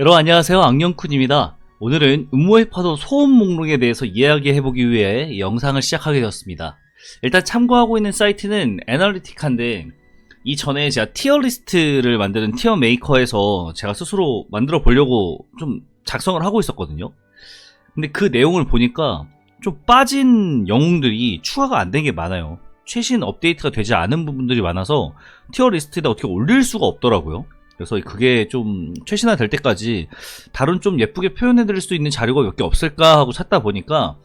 여러분 안녕하세요. 악령쿤입니다. 오늘은 음모의 파도 소음 목록에 대해서 이야기해보기 위해 이 영상을 시작하게 되었습니다. 일단 참고하고 있는 사이트는 애널리티카인데 이전에 제가 티어리스트를 만드는 티어 메이커에서 제가 스스로 만들어 보려고 좀 작성을 하고 있었거든요. 근데 그 내용을 보니까 좀 빠진 영웅들이 추가가 안 된 게 많아요. 최신 업데이트가 되지 않은 부분들이 많아서 티어리스트에다 어떻게 올릴 수가 없더라고요 그래서 그게 좀 최신화 될 때까지 다른 좀 예쁘게 표현해 드릴 수 있는 자료가 몇 개 없을까 하고 찾다 보니까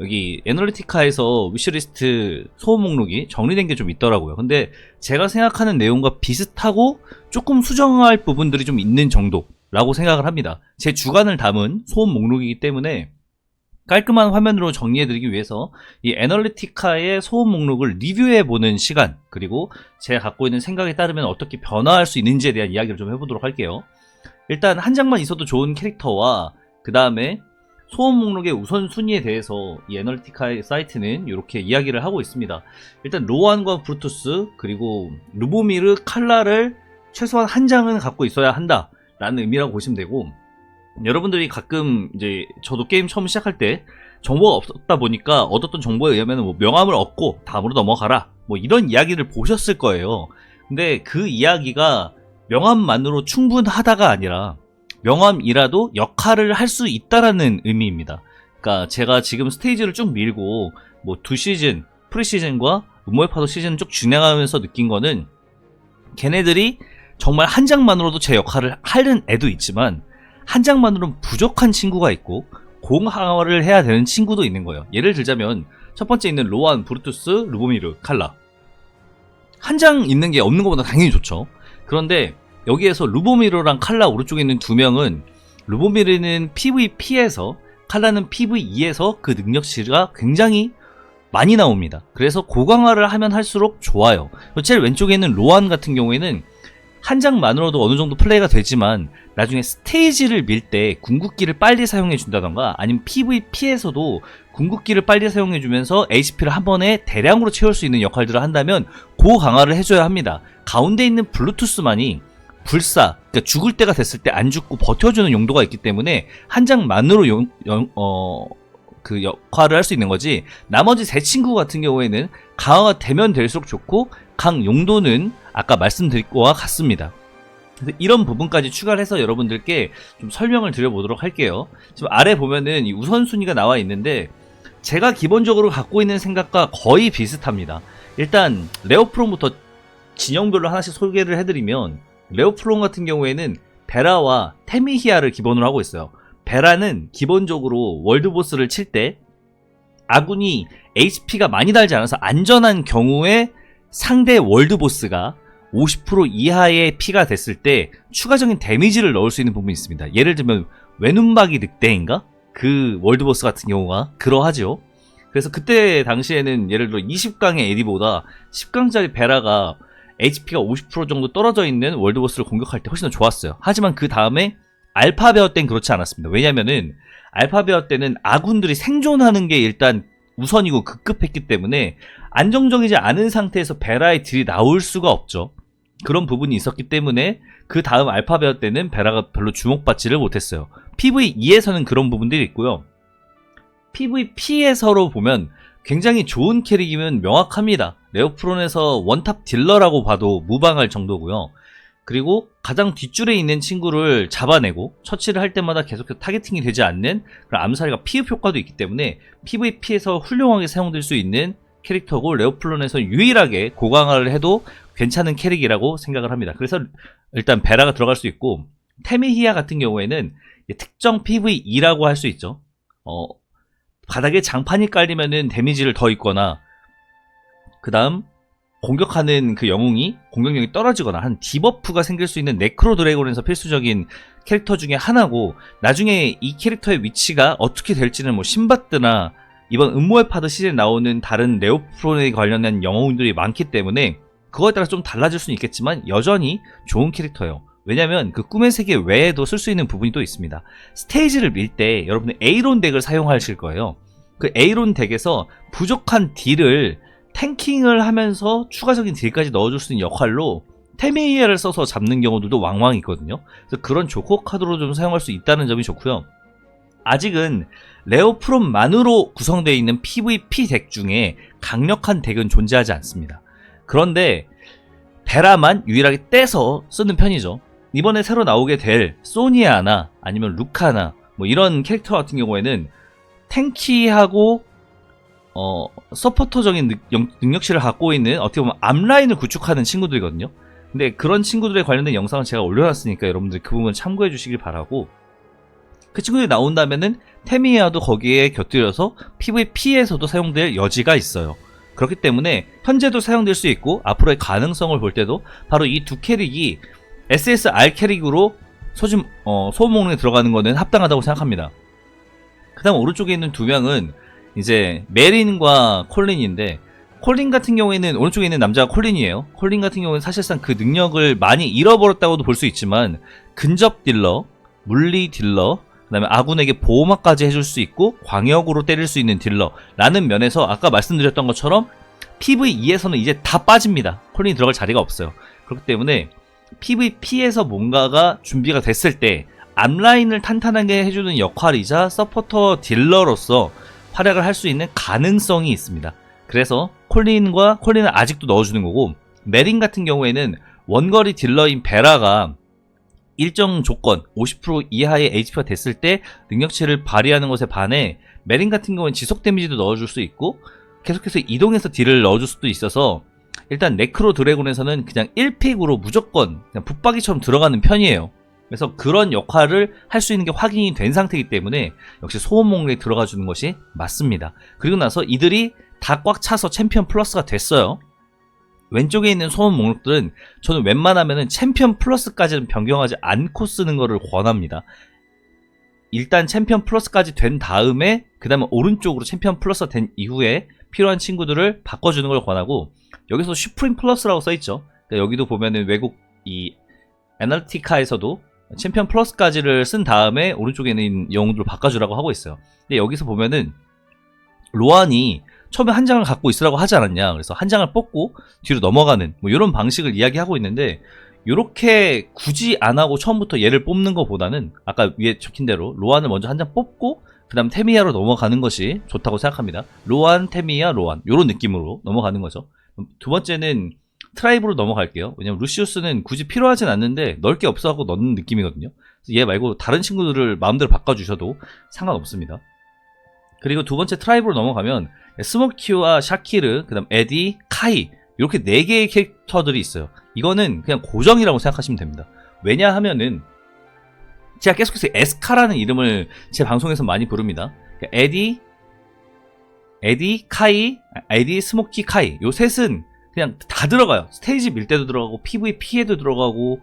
여기 애널리티카에서 위시리스트 소음 목록이 정리된 게 좀 있더라고요. 근데 제가 생각하는 내용과 비슷하고 조금 수정할 부분들이 좀 있는 정도라고 생각을 합니다. 제 주관을 담은 소음 목록이기 때문에 깔끔한 화면으로 정리해드리기 위해서 이 애널리티카의 소음 목록을 리뷰해보는 시간 그리고 제가 갖고 있는 생각에 따르면 어떻게 변화할 수 있는지에 대한 이야기를 좀 해보도록 할게요. 일단 한 장만 있어도 좋은 캐릭터와 그 다음에 소음 목록의 우선순위에 대해서 이 애널리티카의 사이트는 이렇게 이야기를 하고 있습니다. 일단 로안과 브루투스 그리고 루보미르 칼라를 최소한 한 장은 갖고 있어야 한다 라는 의미라고 보시면 되고 여러분들이 가끔 이제 저도 게임 처음 시작할 때 정보가 없었다 보니까 얻었던 정보에 의하면 뭐 명함을 얻고 다음으로 넘어가라 뭐 이런 이야기를 보셨을 거예요. 근데 그 이야기가 명함만으로 충분하다가 아니라 명함이라도 역할을 할 수 있다라는 의미입니다. 그러니까 제가 지금 스테이지를 쭉 밀고 뭐 두 시즌 프리시즌과 음모의 파도 시즌을 쭉 진행하면서 느낀 거는 걔네들이 정말 한 장만으로도 제 역할을 하는 애도 있지만 한 장만으로는 부족한 친구가 있고 공항화를 해야 되는 친구도 있는 거예요. 예를 들자면 첫 번째 있는 로안, 브루투스, 루보미르, 칼라 한 장 있는 게 없는 것보다 당연히 좋죠. 그런데 여기에서 루보미르랑 칼라 오른쪽에 있는 두 명은 루보미르는 PVP에서 칼라는 PVE에서 그 능력치가 굉장히 많이 나옵니다. 그래서 고강화를 하면 할수록 좋아요. 제일 왼쪽에 있는 로안 같은 경우에는 한 장만으로도 어느 정도 플레이가 되지만 나중에 스테이지를 밀 때 궁극기를 빨리 사용해 준다던가 아니면 PVP에서도 궁극기를 빨리 사용해 주면서 HP를 한 번에 대량으로 채울 수 있는 역할들을 한다면 고 강화를 해줘야 합니다. 가운데 있는 블루투스만이 불사, 그러니까 죽을 때가 됐을 때 안 죽고 버텨주는 용도가 있기 때문에 한 장만으로 용, 영- 어, 그 역할을 할 수 있는 거지 나머지 세 친구 같은 경우에는 강화가 되면 될수록 좋고 강 용도는 아까 말씀드린 거와 같습니다. 그래서 이런 부분까지 추가를 해서 여러분들께 좀 설명을 드려보도록 할게요. 지금 아래 보면은 이 우선순위가 나와 있는데 제가 기본적으로 갖고 있는 생각과 거의 비슷합니다. 일단 레오프롬부터 진영별로 하나씩 소개를 해드리면 레오프롬 같은 경우에는 베라와 테미히아를 기본으로 하고 있어요. 베라는 기본적으로 월드보스를 칠 때 아군이 HP가 많이 달지 않아서 안전한 경우에 상대 월드보스가 50% 이하의 피가 됐을 때 추가적인 데미지를 넣을 수 있는 부분이 있습니다. 예를 들면 외눈박이 늑대인가? 그 월드보스 같은 경우가 그러하죠. 그래서 그때 당시에는 예를 들어 20강의 에디보다 10강짜리 베라가 HP가 50% 정도 떨어져 있는 월드보스를 공격할 때 훨씬 더 좋았어요. 하지만 그 다음에 알파베어 땐 그렇지 않았습니다. 왜냐면은 알파베어 때는 아군들이 생존하는 게 일단 우선이고 급급했기 때문에 안정적이지 않은 상태에서 베라의 딜이 나올 수가 없죠. 그런 부분이 있었기 때문에 그 다음 알파베어 때는 베라가 별로 주목받지를 못했어요. PV2에서는 그런 부분들이 있고요. PVP에서로 보면 굉장히 좋은 캐릭이면 명확합니다. 레오프론에서 원탑 딜러라고 봐도 무방할 정도고요. 그리고 가장 뒷줄에 있는 친구를 잡아내고 처치를 할 때마다 계속해서 타겟팅이 되지 않는 그런 암살과 피흡 효과도 있기 때문에 PVP에서 훌륭하게 사용될 수 있는 캐릭터고 레오플론에서 유일하게 고강화를 해도 괜찮은 캐릭이라고 생각을 합니다. 그래서 일단 베라가 들어갈 수 있고 테미히아 같은 경우에는 특정 PVE라고 할 수 있죠. 어, 바닥에 장판이 깔리면은 데미지를 더 입거나 그 다음 공격하는 그 영웅이 공격력이 떨어지거나 한 디버프가 생길 수 있는 네크로 드래곤에서 필수적인 캐릭터 중에 하나고 나중에 이 캐릭터의 위치가 어떻게 될지는 뭐 신바드나 이번 음모의 파드 시즌에 나오는 다른 레오프론에 관련된 영웅들이 많기 때문에 그거에 따라 좀 달라질 수는 있겠지만 여전히 좋은 캐릭터예요. 왜냐면 그 꿈의 세계 외에도 쓸 수 있는 부분이 또 있습니다. 스테이지를 밀 때 여러분은 에이론 덱을 사용하실 거예요. 그 에이론 덱에서 부족한 딜을 탱킹을 하면서 추가적인 딜까지 넣어줄 수 있는 역할로 테미이아를 써서 잡는 경우들도 왕왕 있거든요. 그래서 그런 조커 카드로 좀 사용할 수 있다는 점이 좋고요. 아직은 레오 프롬만으로 구성되어 있는 PVP 덱 중에 강력한 덱은 존재하지 않습니다. 그런데 베라만 유일하게 떼서 쓰는 편이죠. 이번에 새로 나오게 될 소니아나 아니면 루카나 뭐 이런 캐릭터 같은 경우에는 탱키하고 어 서포터적인 능- 영- 능력치를 갖고 있는 어떻게 보면 앞라인을 구축하는 친구들이거든요. 근데 그런 친구들에 관련된 영상을 제가 올려놨으니까 여러분들 그 부분 참고해 주시길 바라고 그 친구들이 나온다면은 테미야도 거기에 곁들여서 PVP에서도 사용될 여지가 있어요. 그렇기 때문에 현재도 사용될 수 있고 앞으로의 가능성을 볼 때도 바로 이 두 캐릭이 SSR 캐릭으로 소집 어, 소음 목록에 들어가는 거는 합당하다고 생각합니다. 그 다음 오른쪽에 있는 두 명은 이제 메린과 콜린인데 콜린 같은 경우에는 오른쪽에 있는 남자가 콜린이에요. 콜린 같은 경우는 사실상 그 능력을 많이 잃어버렸다고도 볼 수 있지만 근접 딜러, 물리 딜러, 그다음에 아군에게 보호막까지 해줄 수 있고 광역으로 때릴 수 있는 딜러라는 면에서 아까 말씀드렸던 것처럼 PVE에서는 이제 다 빠집니다. 콜린이 들어갈 자리가 없어요. 그렇기 때문에 PVP에서 뭔가가 준비가 됐을 때 앞라인을 탄탄하게 해주는 역할이자 서포터 딜러로서 활약을 할 수 있는 가능성이 있습니다. 그래서 콜린과 콜린을 아직도 넣어주는 거고 메린 같은 경우에는 원거리 딜러인 베라가 일정 조건 50% 이하의 HP가 됐을 때 능력치를 발휘하는 것에 반해 메린 같은 경우는 지속 데미지도 넣어줄 수 있고 계속해서 이동해서 딜을 넣어줄 수도 있어서 일단 네크로 드래곤에서는 그냥 1픽으로 무조건 그냥 붙박이처럼 들어가는 편이에요. 그래서 그런 역할을 할 수 있는 게 확인이 된 상태이기 때문에 역시 소음 목록에 들어가 주는 것이 맞습니다. 그리고 나서 이들이 다 꽉 차서 챔피언 플러스가 됐어요. 왼쪽에 있는 소음 목록들은 저는 웬만하면은 챔피언 플러스까지는 변경하지 않고 쓰는 것을 권합니다. 일단 챔피언 플러스까지 된 다음에 그 다음에 오른쪽으로 챔피언 플러스 된 이후에 필요한 친구들을 바꿔주는 걸 권하고 여기서 슈프림 플러스라고 써있죠. 그러니까 여기도 보면은 외국 이 애널티카에서도 챔피언 플러스까지를 쓴 다음에 오른쪽에 있는 영웅들을 바꿔주라고 하고 있어요. 근데 여기서 보면은 로안이 처음에 한 장을 갖고 있으라고 하지 않았냐. 그래서 한 장을 뽑고 뒤로 넘어가는 뭐 이런 방식을 이야기하고 있는데 이렇게 굳이 안 하고 처음부터 얘를 뽑는 것보다는 아까 위에 적힌 대로 로안을 먼저 한 장 뽑고 그다음 테미야로 넘어가는 것이 좋다고 생각합니다. 로안, 테미야, 로안 이런 느낌으로 넘어가는 거죠. 두 번째는 트라이브로 넘어갈게요. 왜냐면 루시우스는 굳이 필요하진 않는데 넣을 게 없어 하고 넣는 느낌이거든요. 얘 말고 다른 친구들을 마음대로 바꿔주셔도 상관없습니다. 그리고 두 번째 트라이브로 넘어가면 스모키와 샤키르, 그 다음 에디, 카이 이렇게 네 개의 캐릭터들이 있어요. 이거는 그냥 고정이라고 생각하시면 됩니다. 왜냐하면은 제가 계속해서 에스카라는 이름을 제 방송에서 많이 부릅니다. 그러니까 에디, 에디, 카이, 아, 에디, 스모키, 카이 요 셋은 그냥 다 들어가요. 스테이지 밀 때도 들어가고 PVP에도 들어가고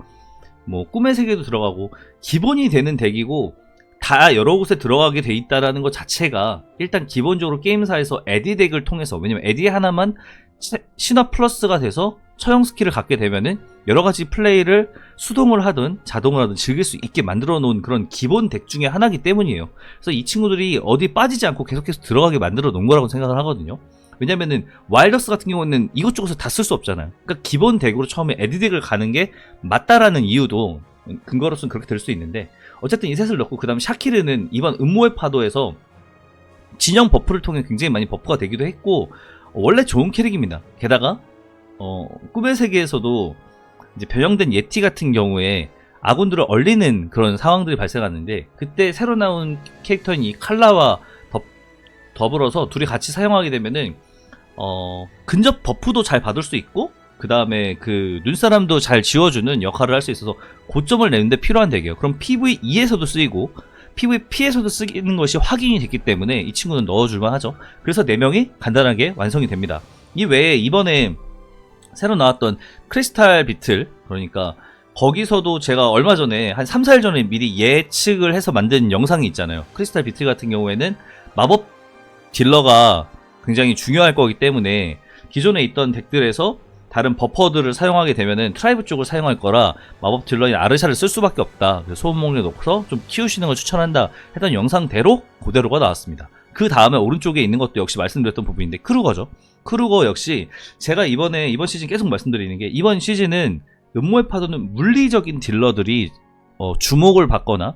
뭐 꿈의 세계도 들어가고 기본이 되는 덱이고 다 여러 곳에 들어가게 돼 있다라는 것 자체가 일단 기본적으로 게임사에서 에디 덱을 통해서 왜냐면 에디 하나만 시- 신화 플러스가 돼서 처형 스킬을 갖게 되면은 여러 가지 플레이를 수동을 하든 자동을 하든 즐길 수 있게 만들어 놓은 그런 기본 덱 중에 하나이기 때문이에요. 그래서 이 친구들이 어디 빠지지 않고 계속해서 들어가게 만들어 놓은 거라고 생각을 하거든요. 왜냐면은 와일더스 같은 경우는 이것저것을 다 쓸 수 없잖아요. 그러니까 기본 덱으로 처음에 에디 덱을 가는 게 맞다라는 이유도 근거로서는 그렇게 될 수 있는데 어쨌든 이 셋을 넣고 그 다음 샤키르는 이번 음모의 파도에서 진영 버프를 통해 굉장히 많이 버프가 되기도 했고 어, 원래 좋은 캐릭입니다. 게다가 어, 꿈의 세계에서도 이제 변형된 예티 같은 경우에 아군들을 얼리는 그런 상황들이 발생하는데 그때 새로 나온 캐릭터인 이 칼라와 더, 더불어서 둘이 같이 사용하게 되면은 어, 근접 버프도 잘 받을 수 있고 그 다음에 그 눈사람도 잘 지워주는 역할을 할 수 있어서 고점을 내는데 필요한 덱이에요. 그럼 PVE에서도 쓰이고 PVP에서도 쓰이는 것이 확인이 됐기 때문에 이 친구는 넣어줄만 하죠. 그래서 4명이 간단하게 완성이 됩니다. 이 외에 이번에 새로 나왔던 크리스탈 비틀 그러니까 거기서도 제가 얼마 전에 한 3, 4일 전에 미리 예측을 해서 만든 영상이 있잖아요. 크리스탈 비틀 같은 경우에는 마법 딜러가 굉장히 중요할 거기 때문에 기존에 있던 덱들에서 다른 버퍼들을 사용하게 되면은 트라이브 쪽을 사용할 거라 마법 딜러인 아르샤를 쓸 수밖에 없다. 그래서 소음 목록에 넣고서 좀 키우시는 걸 추천한다. 했던 영상대로 그대로가 나왔습니다. 그 다음에 오른쪽에 있는 것도 역시 말씀드렸던 부분인데 크루거죠. 크루거 역시 제가 이번에 이번 시즌 계속 말씀드리는 게 이번 시즌은 음모의 파도는 물리적인 딜러들이 어, 주목을 받거나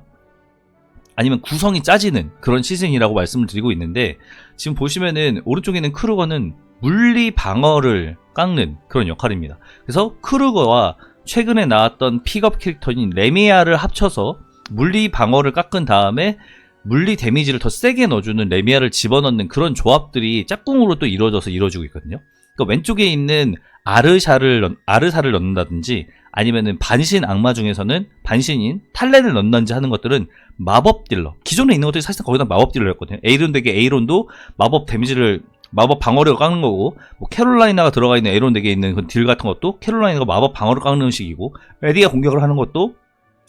아니면 구성이 짜지는 그런 시즌이라고 말씀을 드리고 있는데 지금 보시면은 오른쪽에 있는 크루거는 물리 방어를 깎는 그런 역할입니다. 그래서 크루거와 최근에 나왔던 픽업 캐릭터인 레미아를 합쳐서 물리 방어를 깎은 다음에 물리 데미지를 더 세게 넣어주는 레미아를 집어넣는 그런 조합들이 짝꿍으로 또 이루어져서 이루어지고 있거든요. 그러니까 왼쪽에 있는 아르샤를 넣- 아르사를 넣는다든지 아니면은 반신 악마 중에서는 반신인 탈렌을 넣는다든지 하는 것들은 마법 딜러 기존에 있는 것들이 사실상 거의 다 마법 딜러였거든요. 에이론 덱에 에이론도 마법 데미지를 마법 방어력을 깎는 거고 뭐 캐롤라이나가 들어가 있는 에이론 덱에 있는 그 딜 같은 것도 캐롤라이나가 마법 방어를 깎는 식이고 에디가 공격을 하는 것도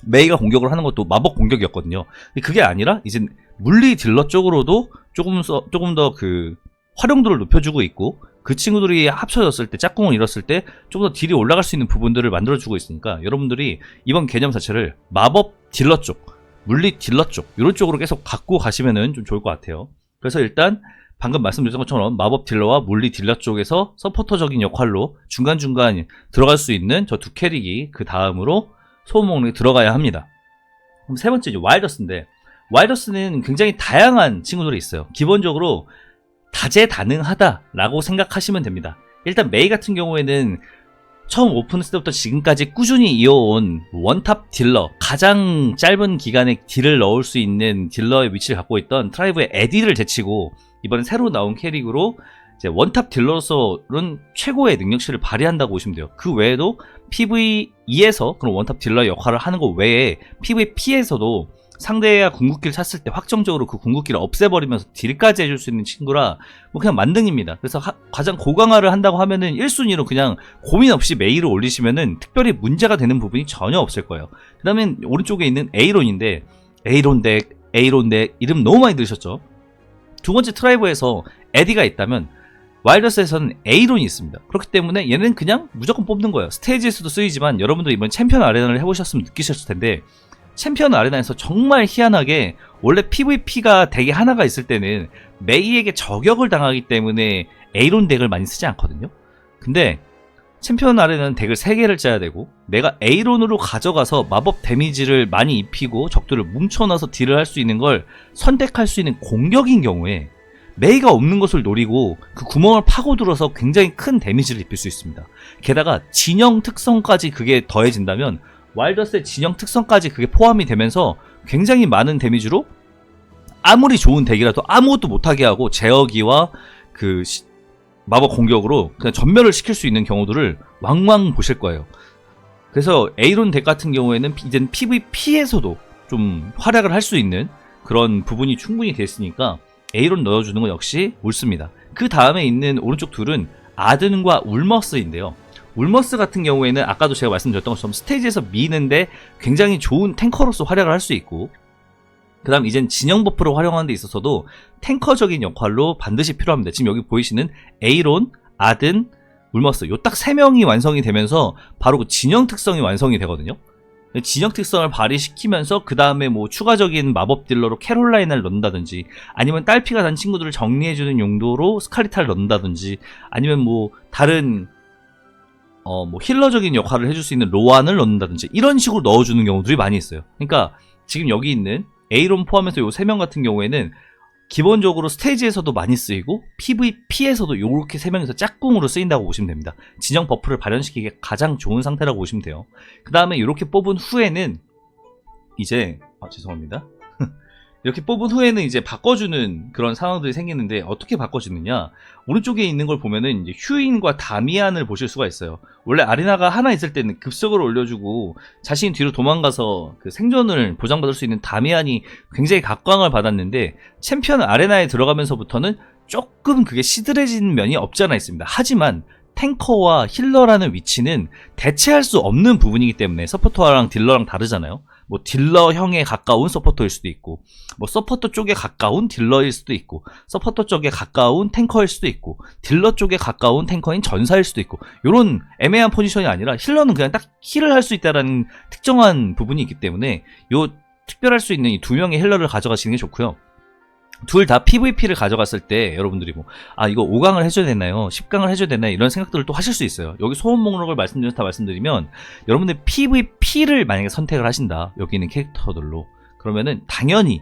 메이가 공격을 하는 것도 마법 공격이었거든요. 그게 아니라 이제 물리 딜러 쪽으로도 조금 더 조금 더 그 활용도를 높여주고 있고 그 친구들이 합쳐졌을 때 짝꿍을 이뤘을 때 조금 더 딜이 올라갈 수 있는 부분들을 만들어주고 있으니까 여러분들이 이번 개념 자체를 마법 딜러 쪽, 물리 딜러 쪽 이런 쪽으로 계속 갖고 가시면은 좀 좋을 것 같아요. 그래서 일단 방금 말씀드렸던 것처럼 마법 딜러와 물리 딜러 쪽에서 서포터적인 역할로 중간중간 들어갈 수 있는 저 두 캐릭이 그 다음으로 소음 목록에 들어가야 합니다. 그럼 세 번째 이제 와일더스인데 와일더스는 굉장히 다양한 친구들이 있어요. 기본적으로 다재다능하다라고 생각하시면 됩니다. 일단 메이 같은 경우에는 처음 오픈했을 때부터 지금까지 꾸준히 이어온 원탑 딜러 가장 짧은 기간에 딜을 넣을 수 있는 딜러의 위치를 갖고 있던 트라이브의 에디를 제치고 이번에 새로 나온 캐릭으로 원탑 딜러로서는 최고의 능력치를 발휘한다고 보시면 돼요. 그 외에도 PVE에서 그런 원탑 딜러 역할을 하는 것 외에 PVP에서도 상대가 궁극기를 찼을 때 확정적으로 그 궁극기를 없애버리면서 딜까지 해줄 수 있는 친구라 뭐 그냥 만능입니다. 그래서 하- 가장 고강화를 한다고 하면은 1순위로 그냥 고민 없이 메이를 올리시면은 특별히 문제가 되는 부분이 전혀 없을 거예요. 그 다음에 오른쪽에 있는 에이론인데 에이론 덱, 에이론 덱 이름 너무 많이 들으셨죠? 두 번째 트라이브에서 에디가 있다면 와일더스에서는 에이론이 있습니다. 그렇기 때문에 얘는 그냥 무조건 뽑는 거예요. 스테이지에서도 쓰이지만 여러분들 이번 챔피언 아레나를 해보셨으면 느끼셨을 텐데 챔피언 아레나에서 정말 희한하게 원래 PVP가 덱이 하나가 있을 때는 메이에게 저격을 당하기 때문에 에이론 덱을 많이 쓰지 않거든요. 근데 챔피언 아레나는 덱을 3개를 짜야 되고 내가 에이론으로 가져가서 마법 데미지를 많이 입히고 적들을 뭉쳐놔서 딜을 할 수 있는 걸 선택할 수 있는 공격인 경우에 메이가 없는 것을 노리고 그 구멍을 파고들어서 굉장히 큰 데미지를 입힐 수 있습니다. 게다가 진영 특성까지 그게 더해진다면 와일더스의 진영 특성까지 그게 포함이 되면서 굉장히 많은 데미지로 아무리 좋은 덱이라도 아무것도 못하게 하고 제어기와 그 시- 마법 공격으로 그냥 전멸을 시킬 수 있는 경우들을 왕왕 보실 거예요. 그래서 에이론 덱 같은 경우에는 이젠 PVP에서도 좀 활약을 할 수 있는 그런 부분이 충분히 됐으니까 에이론 넣어주는 건 역시 옳습니다. 그 다음에 있는 오른쪽 둘은 아든과 울머스인데요. 울머스 같은 경우에는 아까도 제가 말씀드렸던 것처럼 스테이지에서 미는데 굉장히 좋은 탱커로서 활약을 할 수 있고 그 다음 이젠 진영 버프를 활용하는 데 있어서도 탱커적인 역할로 반드시 필요합니다. 지금 여기 보이시는 에이론, 아든, 울머스 요 딱 세 명이 완성이 되면서 바로 그 진영 특성이 완성이 되거든요. 진영 특성을 발휘시키면서 그 다음에 뭐 추가적인 마법 딜러로 캐롤라인을 넣는다든지 아니면 딸피가 단 친구들을 정리해주는 용도로 스카리타를 넣는다든지 아니면 뭐 다른 어 뭐 힐러적인 역할을 해줄 수 있는 로안을 넣는다든지 이런 식으로 넣어주는 경우들이 많이 있어요. 그러니까 지금 여기 있는 에이론 포함해서 요 세 명 같은 경우에는 기본적으로 스테이지에서도 많이 쓰이고 PVP에서도 요렇게 세 명이서 짝꿍으로 쓰인다고 보시면 됩니다. 진영 버프를 발현시키기에 가장 좋은 상태라고 보시면 돼요. 그 다음에 이렇게 뽑은 후에는 이제 아 죄송합니다. 이렇게 뽑은 후에는 이제 바꿔주는 그런 상황들이 생기는데 어떻게 바꿔주느냐 오른쪽에 있는 걸 보면은 이제 휴인과 다미안을 보실 수가 있어요. 원래 아리나가 하나 있을 때는 급속을 올려주고 자신이 뒤로 도망가서 그 생존을 보장받을 수 있는 다미안이 굉장히 각광을 받았는데 챔피언 아레나에 들어가면서부터는 조금 그게 시들해진 면이 없지 않아 있습니다. 하지만 탱커와 힐러라는 위치는 대체할 수 없는 부분이기 때문에 서포터랑 딜러랑 다르잖아요. 뭐 딜러형에 가까운 서포터일 수도 있고 뭐 서포터 쪽에 가까운 딜러일 수도 있고 서포터 쪽에 가까운 탱커일 수도 있고 딜러 쪽에 가까운 탱커인 전사일 수도 있고 이런 애매한 포지션이 아니라 힐러는 그냥 딱 힐을 할 수 있다라는 특정한 부분이 있기 때문에 요 특별할 수 있는 이 두 명의 힐러를 가져가시는 게 좋고요. 둘 다 PVP를 가져갔을 때 여러분들이 뭐 아 이거 5강을 해줘야 되나요? 10강을 해줘야 되나요? 이런 생각들을 또 하실 수 있어요. 여기 소원 목록을 말씀드려서 다 말씀드리면 여러분들 PVP를 만약에 선택을 하신다. 여기 있는 캐릭터들로 그러면은 당연히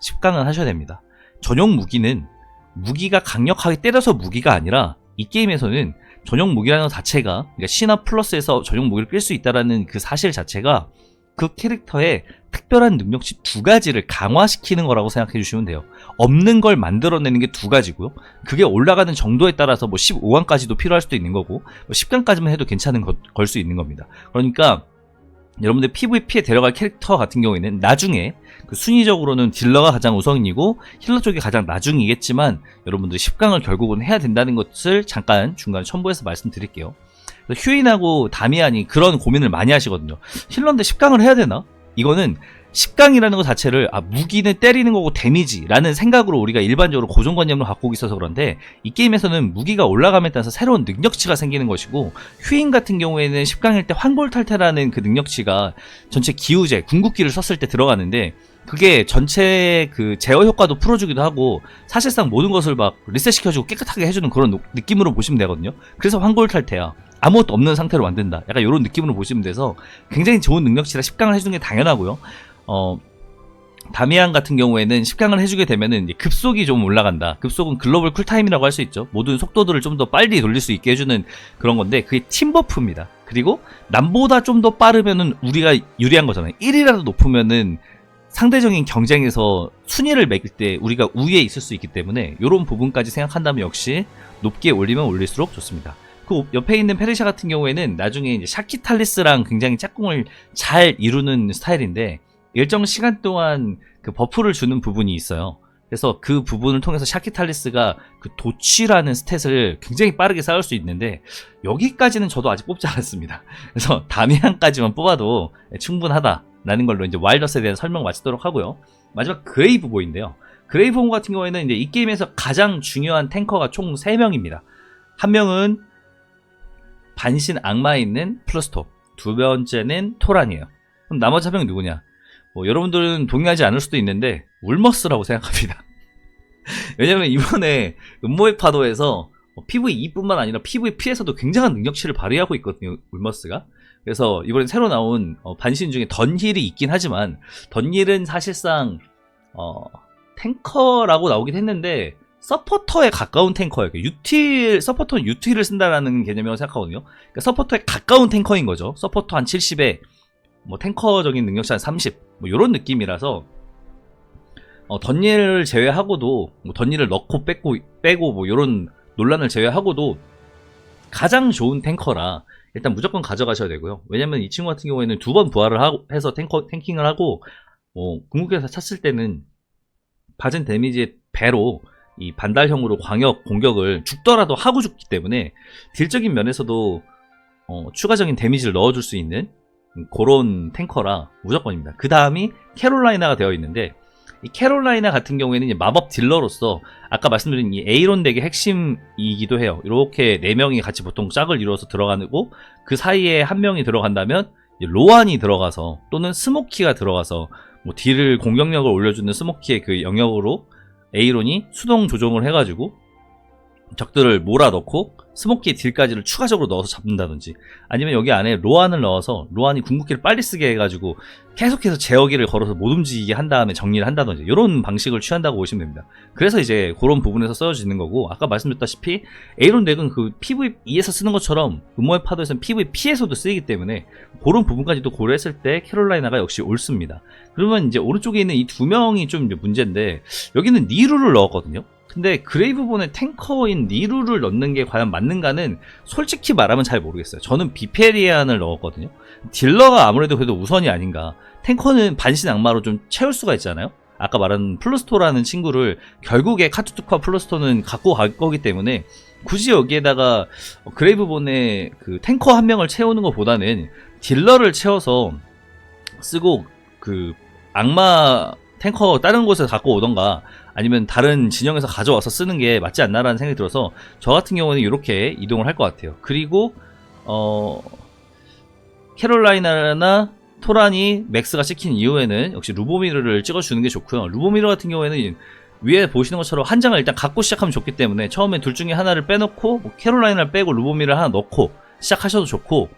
10강을 하셔야 됩니다. 전용 무기는 무기가 강력하게 때려서 무기가 아니라 이 게임에서는 전용 무기라는 것 자체가 그러니까 신화 플러스에서 전용 무기를 낄 수 있다라는 그 사실 자체가 그 캐릭터의 특별한 능력치 두 가지를 강화시키는 거라고 생각해 주시면 돼요. 없는 걸 만들어내는 게 두 가지고요. 그게 올라가는 정도에 따라서 뭐 15강까지도 필요할 수도 있는 거고 뭐 10강까지만 해도 괜찮은 걸 수 있는 겁니다. 그러니까 여러분들 PVP에 데려갈 캐릭터 같은 경우에는 나중에 그 순위적으로는 딜러가 가장 우선이고 힐러 쪽이 가장 나중이겠지만 여러분들 10강을 결국은 해야 된다는 것을 잠깐 중간에 첨부해서 말씀드릴게요. 휴인하고 다미안이 그런 고민을 많이 하시거든요. 힐러인데 10강을 해야 되나? 이거는 10강이라는 것 자체를 아 무기는 때리는 거고 데미지라는 생각으로 우리가 일반적으로 고정관념을 갖고 있어서 그런데 이 게임에서는 무기가 올라감에 따라서 새로운 능력치가 생기는 것이고 휴인 같은 경우에는 10강일 때 환골탈태라는 그 능력치가 전체 기우제 궁극기를 썼을 때 들어가는데 그게 전체 그 제어 효과도 풀어주기도 하고 사실상 모든 것을 막 리셋시켜주고 깨끗하게 해주는 그런 노- 느낌으로 보시면 되거든요. 그래서 환골탈태야. 아무것도 없는 상태로 만든다. 약간 이런 느낌으로 보시면 돼서 굉장히 좋은 능력치라 10강을 해주는 게 당연하고요. 어, 다미안 같은 경우에는 10강을 해주게 되면은 급속이 좀 올라간다. 급속은 글로벌 쿨타임이라고 할 수 있죠. 모든 속도들을 좀 더 빨리 돌릴 수 있게 해주는 그런 건데 그게 팀 버프입니다. 그리고 남보다 좀 더 빠르면은 우리가 유리한 거잖아요. 1이라도 높으면은 상대적인 경쟁에서 순위를 매길 때 우리가 우위에 있을 수 있기 때문에 이런 부분까지 생각한다면 역시 높게 올리면 올릴수록 좋습니다. 그 옆에 있는 페르시아 같은 경우에는 나중에 샤키탈리스랑 굉장히 짝꿍을 잘 이루는 스타일인데 일정 시간 동안 그 버프를 주는 부분이 있어요. 그래서 그 부분을 통해서 샤키탈리스가 그 도치라는 스탯을 굉장히 빠르게 쌓을 수 있는데 여기까지는 저도 아직 뽑지 않았습니다. 그래서 다미안까지만 뽑아도 충분하다라는 걸로 이제 와일더스에 대한 설명 마치도록 하고요. 마지막 그레이브 보인데요. 그레이브 본 같은 경우에는 이제 이 게임에서 가장 중요한 탱커가 총 3명입니다. 한 명은 반신 악마에 있는 플러스톱, 두 번째는 토란이에요. 그럼 나머지 한 명은 누구냐? 뭐 여러분들은 동의하지 않을 수도 있는데 울머스라고 생각합니다. 왜냐면 이번에 음모의 파도에서 PVE뿐만 아니라 PVP에서도 굉장한 능력치를 발휘하고 있거든요. 울머스가. 그래서 이번에 새로 나온 어, 반신 중에 던힐이 있긴 하지만 던힐은 사실상 어, 탱커라고 나오긴 했는데 서포터에 가까운 탱커예요. 그 유틸 서포터는 유틸을 쓴다라는 개념이라고 생각하거든요. 그러니까 서포터에 가까운 탱커인 거죠. 서포터 한 70에 뭐 탱커적인 능력치 한 30, 뭐 이런 느낌이라서 어, 던일을 제외하고도 뭐 던일을 넣고 뺏고 빼고 뭐 이런 논란을 제외하고도 가장 좋은 탱커라 일단 무조건 가져가셔야 되고요. 왜냐면 이 친구 같은 경우에는 두 번 부활을 하고 해서 탱커 탱킹을 하고 뭐 궁극기에서 찼을 때는 받은 데미지의 배로 이 반달형으로 광역 공격을 죽더라도 하고 죽기 때문에 딜적인 면에서도 어, 추가적인 데미지를 넣어줄 수 있는 그런 탱커라 무조건입니다. 그 다음이 캐롤라이나가 되어 있는데 이 캐롤라이나 같은 경우에는 마법 딜러로서 아까 말씀드린 이 에이론 덱의 핵심이기도 해요. 이렇게 네 명이 같이 보통 짝을 이루어서 들어가고 그 사이에 한 명이 들어간다면 로안이 들어가서 또는 스모키가 들어가서 뭐 딜을 공격력을 올려주는 스모키의 그 영역으로 에이론이 수동 조정을 해가지고 적들을 몰아넣고 스모키의 딜까지를 추가적으로 넣어서 잡는다든지 아니면 여기 안에 로안을 넣어서 로안이 궁극기를 빨리 쓰게 해가지고 계속해서 제어기를 걸어서 못 움직이게 한 다음에 정리를 한다든지 이런 방식을 취한다고 보시면 됩니다. 그래서 이제 그런 부분에서 써지는 거고 아까 말씀드렸다시피 에이론 덱은 그 PVE에서 쓰는 것처럼 음모의 파도에서는 PVP에서도 쓰이기 때문에 그런 부분까지도 고려했을 때 캐롤라이나가 역시 옳습니다. 그러면 이제 오른쪽에 있는 이 두 명이 좀 문제인데 여기는 니루를 넣었거든요. 근데 그레이브본의 탱커인 니루를 넣는 게 과연 맞는가는 솔직히 말하면 잘 모르겠어요. 저는 비페리안을 넣었거든요. 딜러가 아무래도 그래도 우선이 아닌가. 탱커는 반신 악마로 좀 채울 수가 있잖아요. 아까 말한 플루스토라는 친구를 결국에 카투투카 플루스토는 갖고 갈 거기 때문에 굳이 여기에다가 그레이브본의 그 탱커 한 명을 채우는 것보다는 딜러를 채워서 쓰고 그 악마 탱커 다른 곳에서 갖고 오던가 아니면 다른 진영에서 가져와서 쓰는 게 맞지 않나라는 생각이 들어서 저 같은 경우는 이렇게 이동을 할 것 같아요. 그리고 어 캐롤라이나나 토란이 맥스가 찍힌 이후에는 역시 루보미르를 찍어주는 게 좋고요. 루보미르 같은 경우에는 위에 보시는 것처럼 한 장을 일단 갖고 시작하면 좋기 때문에 처음에 둘 중에 하나를 빼놓고 뭐 캐롤라인을 빼고 루보미를 하나 넣고 시작하셔도 좋고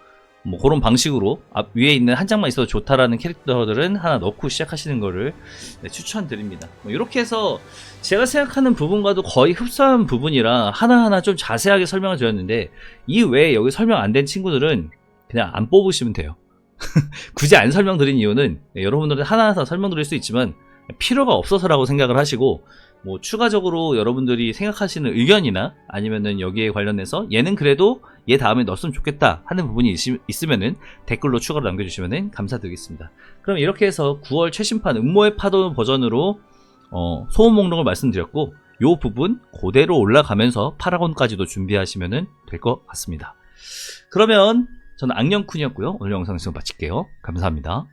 뭐 그런 방식으로 앞 위에 있는 한 장만 있어도 좋다라는 캐릭터들은 하나 넣고 시작하시는 거를 네, 추천드립니다. 뭐 이렇게 해서 제가 생각하는 부분과도 거의 흡사한 부분이라 하나하나 좀 자세하게 설명을 드렸는데 이 외에 여기 설명 안 된 친구들은 그냥 안 뽑으시면 돼요. 굳이 안 설명드린 이유는 네, 여러분들은 하나하나 설명드릴 수 있지만 필요가 없어서라고 생각을 하시고 뭐 추가적으로 여러분들이 생각하시는 의견이나 아니면은 여기에 관련해서 얘는 그래도 얘 다음에 넣었으면 좋겠다 하는 부분이 있, 있으면은 댓글로 추가로 남겨주시면은 감사드리겠습니다. 그럼 이렇게 해서 9월 최신판 음모의 파도 버전으로 어, 소음 목록을 말씀드렸고 요 부분 그대로 올라가면서 파라곤까지도 준비하시면은 될것 같습니다. 그러면 저는 악령쿤이었고요. 오늘 영상 지금 마칠게요. 감사합니다.